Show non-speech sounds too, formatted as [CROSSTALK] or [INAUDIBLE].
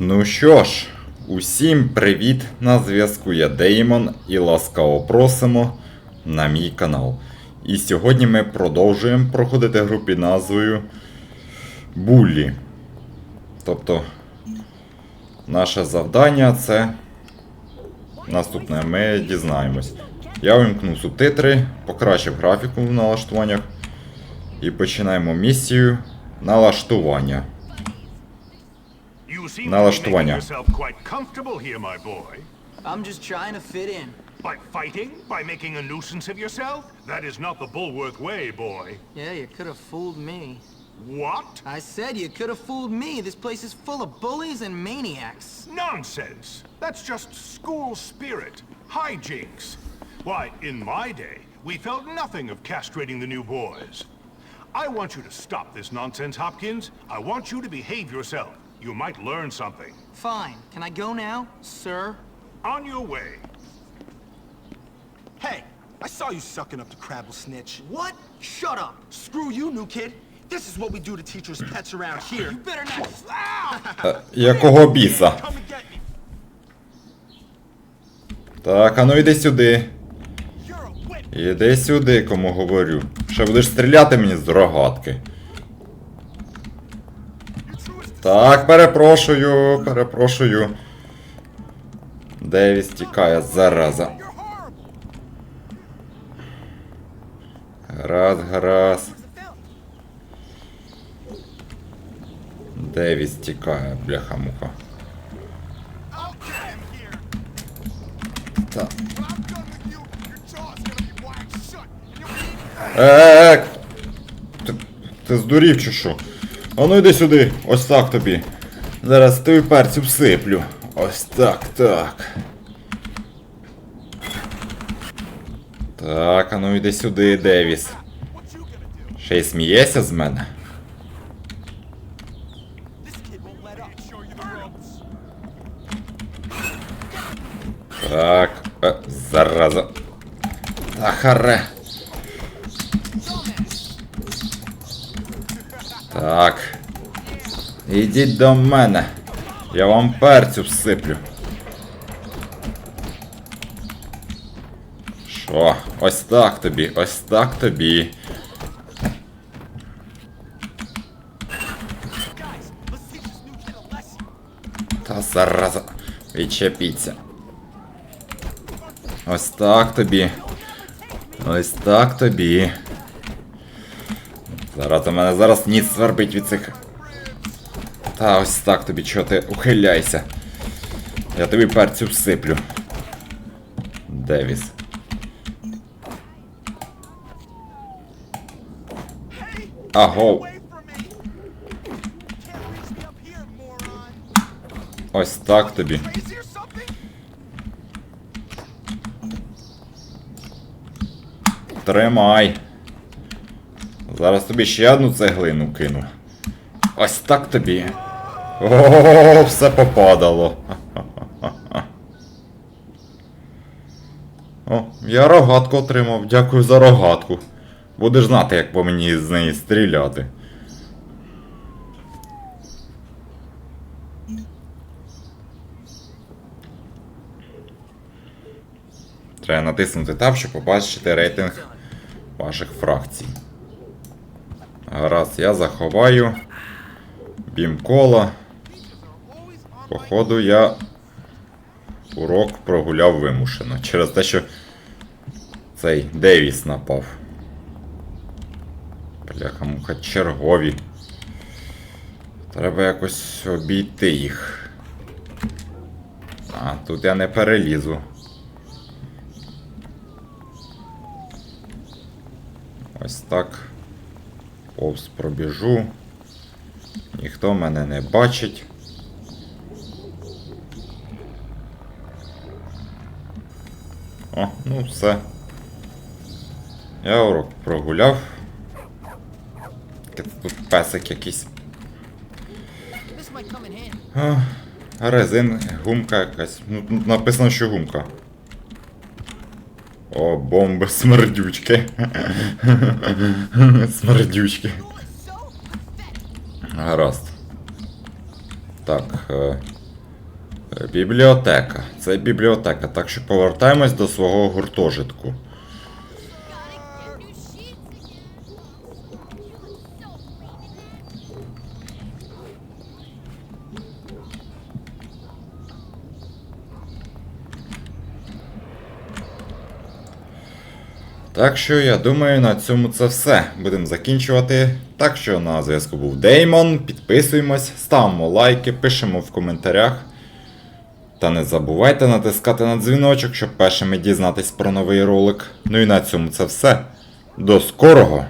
Ну що ж, усім привіт! На зв'язку я Деймон і ласкаво просимо на мій канал. І сьогодні ми продовжуємо проходити гру під назвою Буллі. Тобто, наше завдання це. Наступне ми дізнаємось. Я вимкну субтитри, покращив графіку в налаштуваннях. І починаємо місію налаштування. Налаштування. making yourself quite comfortable here, my boy. I'm just trying to fit in. By fighting? By making a nuisance of yourself? That is not the Bulworth way, boy. Yeah, you could have fooled me. What? I said you could have fooled me. This place is full of bullies and maniacs. Nonsense! That's just school spirit. Hijinks. Why, in my day, we felt nothing of castrating the new boys. I want you to stop this nonsense, Hopkins. I want you to behave yourself. You might learn something. Fine. Can I go now, sir? On your way. Hey, I saw you sucking up to Crabble Snitch. What? Shut up. Screw you, new kid. This is what we do to teachers' pets around here. You better not. Ow! Якого біса? Так, а ну йди сюди. Іди сюди, кому говорю. Ще будеш стріляти мені з рогатки. Так, перепрошую, перепрошую. Девіс тікає, зараза. Гаразд, гаразд. Девіс тікає, бляха-муха. Так. You'll be Е, ти, ти здурів чи що? А ну йди сюди, ось так тобі. Зараз тобі перцю всиплю. Ось так, так. Так, а ну йди сюди, Девіс. Ще й смієшся з мене? Так, е, зараза. Та харе. Так. Ідіть до мене. Я вам перцю всиплю. Що? Ось так тобі, ось так тобі. Та зараза. Відчепіться. Ось так тобі. Ось так тобі. Зараз у мене зараз ніс свербить від цих. Та ось так тобі, чого ти ухиляйся. Я тобі перцю всиплю. Девіс. Аго. Ось так тобі. Тримай. Зараз тобі ще одну цеглину кину. Ось так тобі. О, все попадало. О, я рогатку отримав. Дякую за рогатку. Будеш знати, як по мені з неї стріляти. Треба натиснути таб, щоб побачити рейтинг ваших фракцій. Гаразд, я заховаю. Бімкола. Походу, я урок прогуляв вимушено. Через те, що цей Девіс напав. Бляха муха чергові. Треба якось обійти їх. А, тут я не перелізу. Ось так. Повз пробіжу. Ніхто мене не бачить. О, ну все. Я урок прогуляв. Тут песик якийсь. А, резин, гумка якась. Ну, тут написано, що гумка. О, бомби смердючки. [LAUGHS] Смердючки. Гаразд. Так. Е, Бібліотека. Це бібліотека, так що повертаємось до свого гуртожитку. Так що я думаю, на цьому це все. Будемо закінчувати. Так що на зв'язку був Деймон. Підписуємось, ставимо лайки, пишемо в коментарях. Та не забувайте натискати на дзвіночок, щоб першими дізнатись про новий ролик. Ну і на цьому це все. До скорого!